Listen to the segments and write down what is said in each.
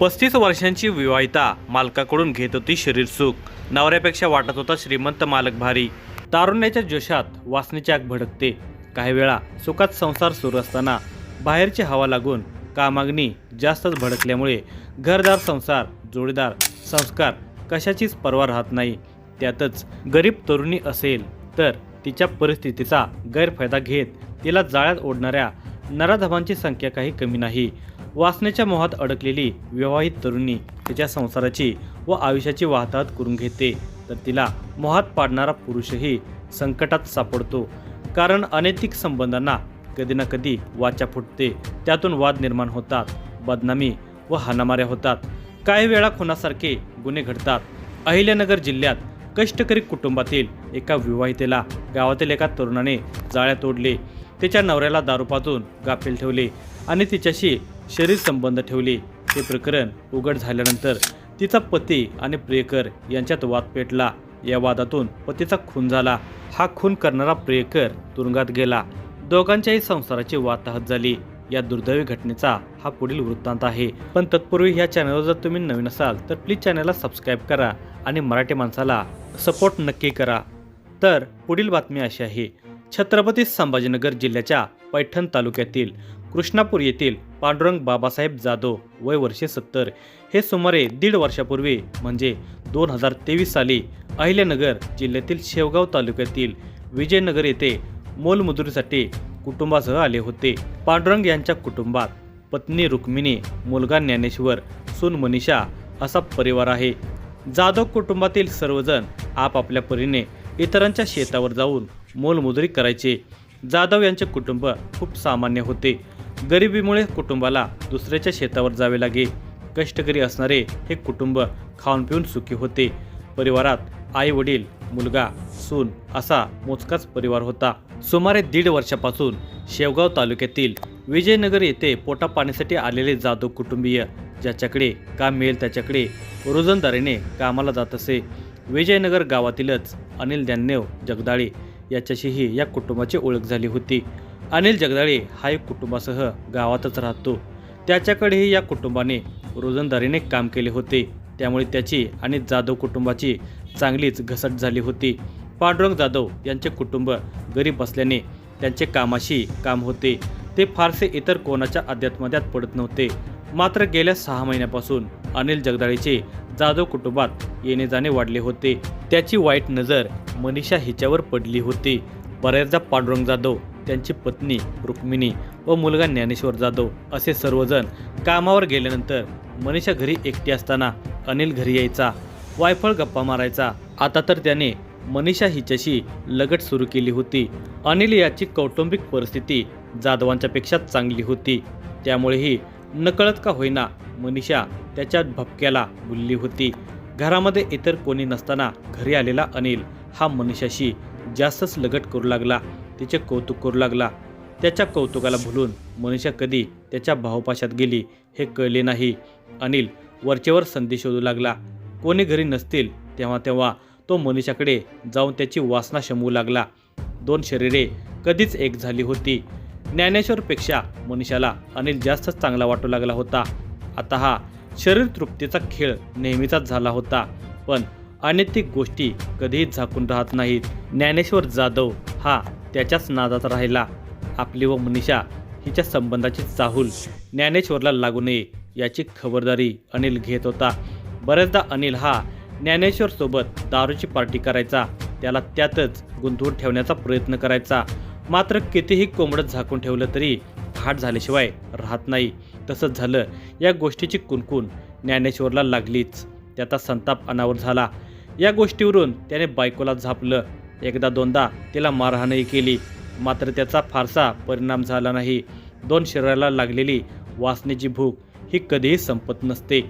पस्तीस वर्षांची विवाहिता मालकाकडून घेत होती शरीर सुख. नवऱ्यापेक्षा वाटत होता श्रीमंत मालक भारी. तारुण्याच्या जोशात वासनेची आग भडकते. काही वेळा सुखात संसार सुरू असताना बाहेरची हवा लागून कामागणी जास्तच भडकल्यामुळे घरदार संसार जोडीदार संस्कार कशाचीच पर्वा राहत नाही. त्यातच गरीब तरुणी असेल तर तिच्या परिस्थितीचा गैरफायदा घेत तिला जाळ्यात ओढणाऱ्या नराधमांची संख्या काही कमी नाही. वासनेच्या मोहात अडकलेली विवाहित तरुणी तिच्या संसाराची व आयुष्याची वाहतात करून घेते. तर तिला मोहात पाडणारा पुरुषही संकटात सापडतो. कारण अनैतिक संबंधांना कधी ना कधी वाचा फुटते. त्यातून वाद निर्माण होतात. बदनामी व हाणामाऱ्या होतात. काही वेळा खुनासारखे गुन्हे घडतात. अहिल्यानगर जिल्ह्यात कष्टकरी कुटुंबातील एका विवाहितेला गावातील एका तरुणाने जाळ्यात तोडले तिच्या नवऱ्याला दारूपातून गाफील ठेवले आणि तिच्याशी शरीर संबंध ठेवले. हे प्रकरण उघड झाल्यानंतर तिचा पती आणि प्रियकर यांच्यात वाद पेटला. या वादातून पतीचा खून झाला. हा खून करणारा प्रियकर तुरुंगात गेला. दोघांच्याही संसाराची वाताहत झाली. या दुर्दैवी घटनेचा हा पुढील वृत्तांत आहे. पण तत्पूर्वी ह्या चॅनलवर जर तुम्ही नवीन असाल तर प्लीज चॅनलला सबस्क्राईब करा आणि मराठी माणसाला सपोर्ट नक्की करा. तर पुढील बातमी अशी आहे. छत्रपती संभाजीनगर जिल्ह्याच्या पैठण तालुक्यातील कृष्णापूर येथील पांडुरंग बाबासाहेब जाधव वय वर्षे सत्तर. हे सुमारे दीड वर्षापूर्वी म्हणजे दोन हजार तेवीस साली अहिल्यानगर जिल्ह्यातील शेवगाव तालुक्यातील विजयनगर येथे मोलमजुरीसाठी कुटुंबासह आले होते. पांडुरंग यांच्या कुटुंबात पत्नी रुक्मिणी मुलगा ज्ञानेश्वर सून मनीषा असा परिवार आहे. जाधव कुटुंबातील सर्वजण आपापल्या परीने इतरांच्या शेतावर जाऊन मोलमजुरी करायचे. जाधव यांचे कुटुंब खूप सामान्य होते. गरिबीमुळे कुटुंबाला दुसऱ्याच्या शेतावर जावे लागे. कष्टकरी असणारे हे कुटुंब खाऊन पिऊन सुखी होते. परिवारात आई वडील मुलगा सून असा मोजकाच परिवार होता. सुमारे दीड वर्षापासून शेवगाव तालुक्यातील विजयनगर येथे पोटा पाण्यासाठी आलेले जाधव कुटुंबीय ज्याच्याकडे काम मिळेल त्याच्याकडे रोजंदारीने कामाला जात असे. विजयनगर गावातीलच अनिल ज्ञानदेव जगदाळे याच्याशीही या कुटुंबाची ओळख झाली होती. अनिल जगदाळे हा एक कुटुंबासह गावातच राहतो. त्याच्याकडेही या कुटुंबाने रोजंदारीने काम केले होते. त्यामुळे त्याची आणि जाधव कुटुंबाची चांगलीच घसट झाली होती. पांडुरंग जाधव यांचे कुटुंब गरीब असल्याने त्यांचे कामाशी काम होते. ते फारसे इतर कोणाच्या अध्यात्मध्यात पडत नव्हते. मात्र गेल्या सहा महिन्यापासून अनिल जगदाळेचे जाधव कुटुंबात येणे जाणे वाढले होते. त्याची वाईट नजर मनीषा हिच्यावर पडली होती. बऱ्याचदा पांडुरंग जाधव त्यांची पत्नी रुक्मिणी व मुलगा ज्ञानेश्वर जाधव असे सर्वजण कामावर गेल्यानंतर मनीषा घरी एकटी असताना अनिल घरी यायचा. वायफळ गप्पा मारायचा. आता तर त्याने मनीषा हिच्याशी लगट सुरू केली होती. अनिल याची कौटुंबिक परिस्थिती जाधवांच्यापेक्षा चांगली होती. त्यामुळेही नकळत का होईना मनीषा त्याच्या भपक्याला भुलली होती. घरामध्ये इतर कोणी नसताना घरी आलेला अनिल हा मनीषाशी जास्तच लगट करू लागला. तिचे कौतुक करू लागला. त्याच्या कौतुकाला भुलून मनीषा कधी त्याच्या भावपाशात गेली हे कळले नाही. अनिल वरचेवर संधी शोधू लागला. कोणी घरी नसतील तेव्हा तेव्हा तो मनीषाकडे जाऊन त्याची वासना शमवू लागला. दोन शरीरे कधीच एक झाली होती. ज्ञानेश्वरपेक्षा मनीषाला अनिल जास्तच चांगला वाटू लागला होता. आता हा शरीर तृप्तीचा खेळ नेहमीचाच झाला होता. पण अनैतिक गोष्टी कधीही झाकून राहत नाहीत. ज्ञानेश्वर जाधव हा त्याच्याच नादात राहिला. आपली व मनीषा हिच्या संबंधाची चाहूल ज्ञानेश्वरला लागू नये याची खबरदारी अनिल घेत होता. बऱ्याचदा अनिल हा ज्ञानेश्वरसोबत दारूची पार्टी करायचा. त्याला त्यातच गुंतवून ठेवण्याचा प्रयत्न करायचा. मात्र कितीही कोंबडं झाकून ठेवलं तरी घाट झाल्याशिवाय राहत नाही. तसंच झालं. या गोष्टीची कुणकुण ज्ञानेश्वरला लागलीच. त्याचा संताप अनावर झाला. या गोष्टीवरून त्याने बायकोला झापलं. एकदा दोनदा तिला मारहाणही केली. मात्र त्याचा फारसा परिणाम झाला नाही. दोन शरीराला लागलेली वासनेची भूक ही कधीही संपत नसते.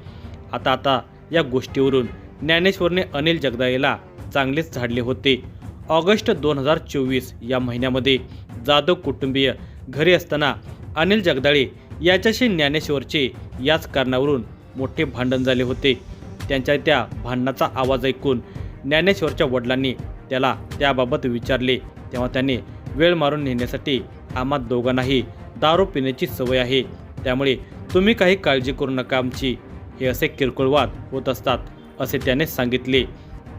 आता आता या गोष्टीवरून ज्ञानेश्वरने अनिल जगदाळेला चांगलेच झाडले होते. ऑगस्ट दोन हजार चोवीस या महिन्यामध्ये जाधव कुटुंबीय घरी असताना अनिल जगदाळे याच्याशी ज्ञानेश्वरचे याच कारणावरून मोठे भांडण झाले होते. त्यांच्या त्या भांडणाचा आवाज ऐकून ज्ञानेश्वरच्या वडिलांनी त्याला त्याबाबत विचारले. तेव्हा त्याने वेळ मारून नेण्यासाठी आम्हा दोघांनाही दारू पिण्याची सवय आहे. त्यामुळे तुम्ही काही काळजी करू नका आमची. हे असे किरकोळ वाद होत असतात असे त्याने सांगितले.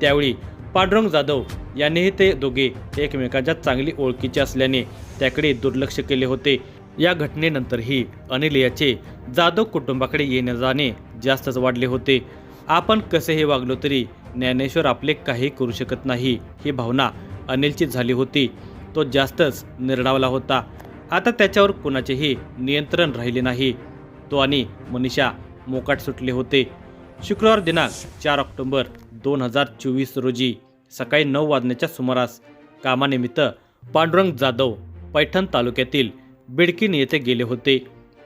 त्यावेळी पांडुरंग जाधव यांनीही ते दोघे एकमेकांच्या चांगली ओळखीचे असल्याने त्याकडे दुर्लक्ष केले होते. या घटनेनंतरही अनिल याचे जाधव कुटुंबाकडे येणे जाणे जास्तच वाढले होते. आपण कसेही वागलो तरी ज्ञानेश्वर आपले काही करू शकत नाही ही भावना अनिलची झाली होती. तो जास्तच निर्डावला होता. आता त्याच्यावर कुणाचेही नियंत्रण राहिले नाही. तो आणि मनीषा मोकाट सुटले होते. शुक्रवार दिनांक चार ऑक्टोबर दोन हजार चोवीस रोजी सकाळी नऊ वाजण्याच्या सुमारास कामानिमित्त पांडुरंग जाधव पैठण तालुक्यातील बिडकीन येथे गेले होते.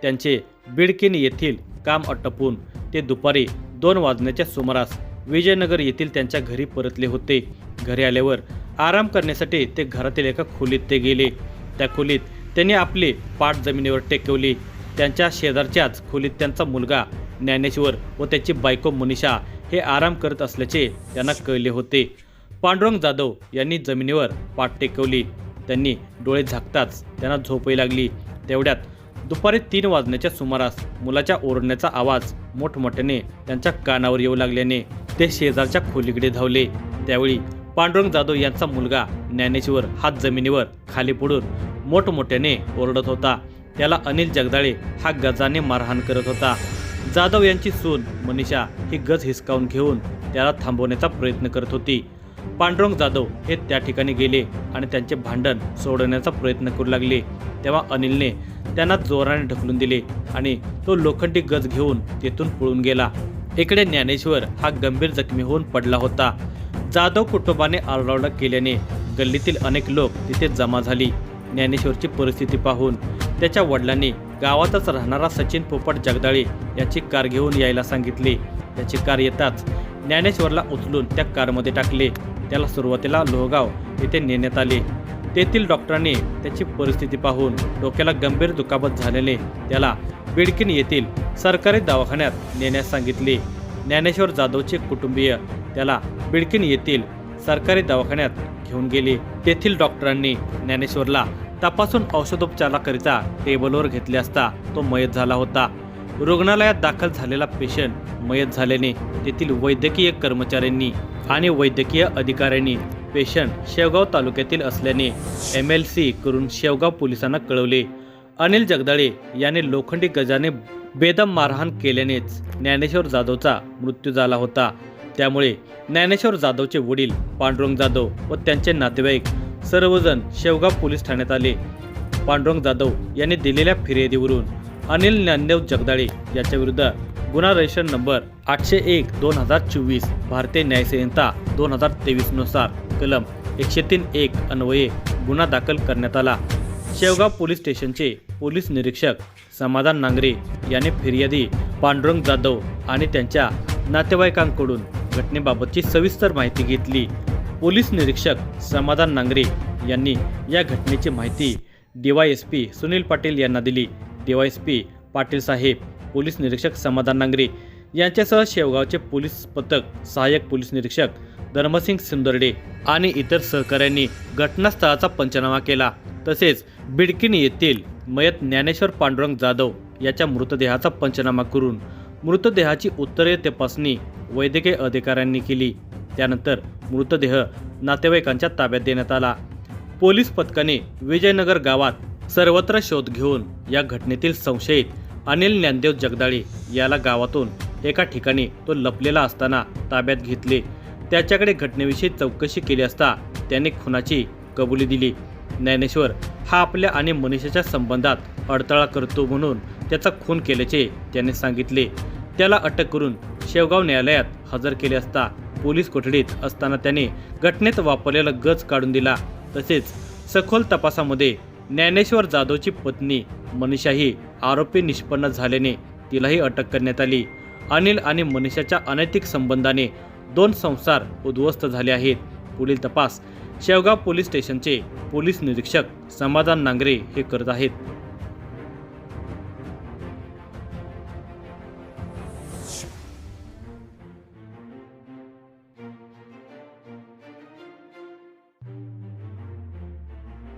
त्यांचे बिडकीन येथील काम अटपून ते दुपारी दोन वाजण्याच्या सुमारास विजयनगर येथील त्यांच्या घरी परतले होते. घरी आल्यावर आराम करण्यासाठी ते घरातील एका खोलीत ते गेले. त्या खोलीत त्यांनी आपले पाठ जमिनीवर टेकवली. त्यांच्या शेजारच्याच खोलीत त्यांचा मुलगा ज्ञानेश्वर व त्याची बायको मनीषा हे आराम करत असल्याचे त्यांना कळले होते. पांडुरंग जाधव यांनी जमिनीवर पाठ टेकवली. त्यांनी डोळे झाकताच त्यांना झोपही लागली. तेवढ्यात दुपारी तीन वाजण्याच्या सुमारास मुलाच्या ओरडण्याचा आवाज मोठमोठ्याने त्यांच्या कानावर येऊ लागल्याने ते शेजारच्या खोलीकडे धावले. त्यावेळी पांडुरंग जाधव यांचा मुलगा ज्ञानेश्वर हात जमिनीवर खाली पडून मोठमोठ्याने ओरडत होता. त्याला अनिल जगदाळे हा गजाने मारहाण करत होता. जाधव यांची सून मनीषा ही गज हिसकावून घेऊन त्याला थांबवण्याचा प्रयत्न करत होती. पांडुरंग जाधव हे त्या ठिकाणी गेले आणि त्यांचे भांडण सोडवण्याचा प्रयत्न करू लागले. तेव्हा अनिलने त्यांना जोराने ढकलून दिले आणि तो लोखंडी गज घेऊन तेथून पळून गेला. इकडे ज्ञानेश्वर हा गंभीर जखमी होऊन पडला होता. जाधव कुटुंबाने आरडाओरडा केल्याने गल्लीतील अनेक लोक तिथे जमा झाली. ज्ञानेश्वरची परिस्थिती पाहून त्याच्या वडिलांनी गावातच राहणारा सचिन पोपट जगदाळे याची कार घेऊन यायला सांगितले. त्याची कार येताच ज्ञानेश्वरला उचलून त्या कारमध्ये टाकले. त्याला सुरुवातीला लोहगाव येथे नेण्यात आले. तेथील डॉक्टरांनी त्याची परिस्थिती पाहून डोक्याला गंभीर दुखापत झाल्याने त्याला बिडकिन येथील सरकारी दवाखान्यात नेण्यास सांगितले. ज्ञानेश्वर जाधवचे कुटुंबीय त्याला बिडकिन येथील सरकारी दवाखान्यात घेऊन गेले. तेथील डॉक्टरांनी ज्ञानेश्वरला तपासून औषधोपचाराकरिता टेबलवर घेतले असता तो मयत झाला होता. रुग्णालयात दाखल झालेला पेशंट मयत झाल्याने तेथील वैद्यकीय कर्मचाऱ्यांनी आणि वैद्यकीय अधिकाऱ्यांनी पेशंट शेवगाव तालुक्यातील असल्याने एम एल सी करून शेवगाव पोलिसांना कळवले. अनिल जगदाळे याने लोखंडी गजाने बेदम मारहाण केल्यानेच ज्ञानेश्वर जाधवचा मृत्यू झाला होता. त्यामुळे ज्ञानेश्वर जाधवचे वडील पांडुरंग जाधव व त्यांचे नातेवाईक सर्वजण शेवगाव पोलीस ठाण्यात आले. पांडुरंग जाधव यांनी दिलेल्या फिर्यादीवरून अनिल ज्ञानदेव जगदाळे याच्या विरुद्ध गुन्हा रजिस्टर नंबर आठशे एक दोन हजार चोवीस भारतीय न्यायसंहिता दोन हजार तेवीसनुसार कलम एकशे तीन एक अन्वये गुन्हा दाखल करण्यात आला. शेवगाव पोलीस स्टेशनचे पोलीस निरीक्षक समाधान नांगरे याने फिर्यादी पांडुरंग जाधव आणि त्यांच्या नातेवाईकांकडून घटनेबाबतची सविस्तर माहिती घेतली. पोलीस निरीक्षक समाधान नांगरे यांनी या घटनेची माहिती DY S P Sunil Patil यांना दिली. डीवाय एस पी पाटील साहेब पोलीस निरीक्षक समाधान नांगरे यांच्यासह शेवगावचे पोलीस पथक सहाय्यक पोलीस निरीक्षक धर्मसिंग सुंदरडे आणि इतर सहकाऱ्यांनी घटनास्थळाचा पंचनामा केला. तसेच बिडकिन येथील मयत ज्ञानेश्वर पांडुरंग जाधव याच्या मृतदेहाचा पंचनामा करून मृतदेहाची उत्तरीय तपासणी वैद्यकीय अधिकाऱ्यांनी केली. त्यानंतर मृतदेह नातेवाईकांच्या ताब्यात देण्यात आला. पोलीस पथकाने विजयनगर गावात सर्वत्र शोध घेऊन या घटनेतील संशयित अनिल ज्ञानदेव जगदाळे याला गावातून एका ठिकाणी तो लपलेला असताना ताब्यात घेतले. त्याच्याकडे घटनेविषयी चौकशी केली असता त्याने खुनाची कबुली दिली. ज्ञानेश्वर हा आपल्या आणि मनीषाच्या संबंधात अडथळा करतो म्हणून त्याचा खून केल्याचे त्याने सांगितले. त्याला अटक करून शेवगाव न्यायालयात हजर केले असता पोलीस कोठडीत असताना त्याने घटनेत वापरलेला गज काढून दिला. तसेच सखोल तपासामध्ये ज्ञानेश्वर जाधवची पत्नी मनीषाही आरोपी निष्पन्न झाल्याने तिलाही अटक करण्यात आली. अनिल आणि मनीषाच्या अनैतिक संबंधाने दोन संसार उद्ध्वस्त झाले आहेत. पुढील तपास शेवगाव पोलीस स्टेशनचे पोलीस निरीक्षक समाधान नांगरे हे करत आहेत.